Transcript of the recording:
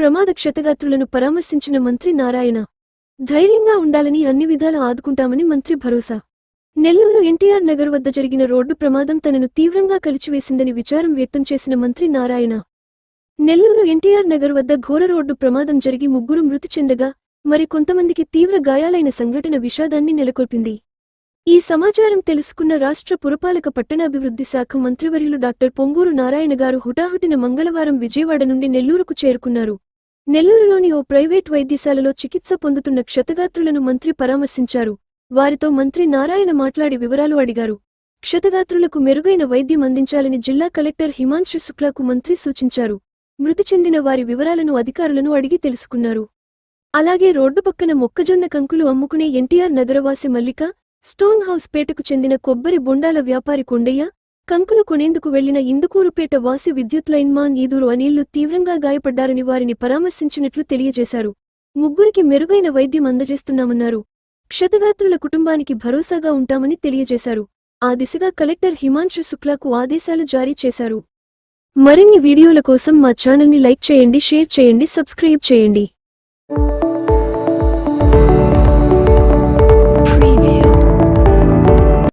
ప్రమాద క్షతగాత్రులను పరామర్శించిన మంత్రి నారాయణ ధైర్యంగా ఉండాలని అన్ని విధాలా ఆదుకుంటామని మంత్రి భరోసా. నెల్లూరు ఎన్టీఆర్ నగర్ వద్ద జరిగిన రోడ్డు ప్రమాదం తనను తీవ్రంగా కలిచివేసిందని విచారం వ్యక్తం చేసిన మంత్రి నారాయణ నెల్లూరు ఎన్టీఆర్ నగర్ వద్ద ఘోర రోడ్డు ప్రమాదం జరిగి ముగ్గురు మృతి చెందగా మరి కొంతమందికి తీవ్ర గాయాలైన సంఘటన విషాదాన్ని నెలకొల్పింది. ఈ సమాచారం తెలుసుకున్న రాష్ట్ర పురపాలక పట్టణాభివృద్ధి శాఖ మంత్రివర్యులు డాక్టర్ పొంగూరు నారాయణ గారు హుటాహుటిన మంగళవారం విజయవాడ నుండి నెల్లూరుకు చేరుకున్నారు. నెల్లూరులోని ఓ ప్రైవేట్ వైద్యశాలలో చికిత్స పొందుతున్న క్షతగాత్రులను మంత్రి పరామర్శించారు. వారితో మంత్రి నారాయణ మాట్లాడి వివరాలు అడిగారు. క్షతగాత్రులకు మెరుగైన వైద్యం అందించాలని జిల్లా కలెక్టర్ హిమాంశు శుక్లాకు మంత్రి సూచించారు. మృతి చెందిన వారి వివరాలను అధికారులను అడిగి తెలుసుకున్నారు. అలాగే రోడ్డు పక్కన మొక్కజొన్న కంకులు అమ్ముకునే ఎన్టీఆర్ నగరవాసి మల్లిక స్టోన్ హౌస్ పేటకు చెందిన కొబ్బరి బొండాల వ్యాపారి కొండయ్య కంకులు కొనేందుకు వెళ్ళిన ఇందుకూరుపేట వాసి విద్యుత్ లైన్మాన్ ఈదూరు అనిల్లు తీవ్రంగా గాయపడ్డారని వారిని పరామర్శించినట్లు తెలియజేశారు. ముగ్గురికి మెరుగైన వైద్యం అందజేస్తున్నామన్నారు. క్షతగాత్రుల కుటుంబానికి భరోసాగా ఉంటామని తెలియజేశారు. ఆ దిశగా కలెక్టర్ హిమాంశు శుక్లాకు ఆదేశాలు జారీ చేశారు. మరిన్ని వీడియోల కోసం మా ఛానల్ని లైక్ చేయండి షేర్ చేయండి సబ్స్క్రైబ్ చేయండి.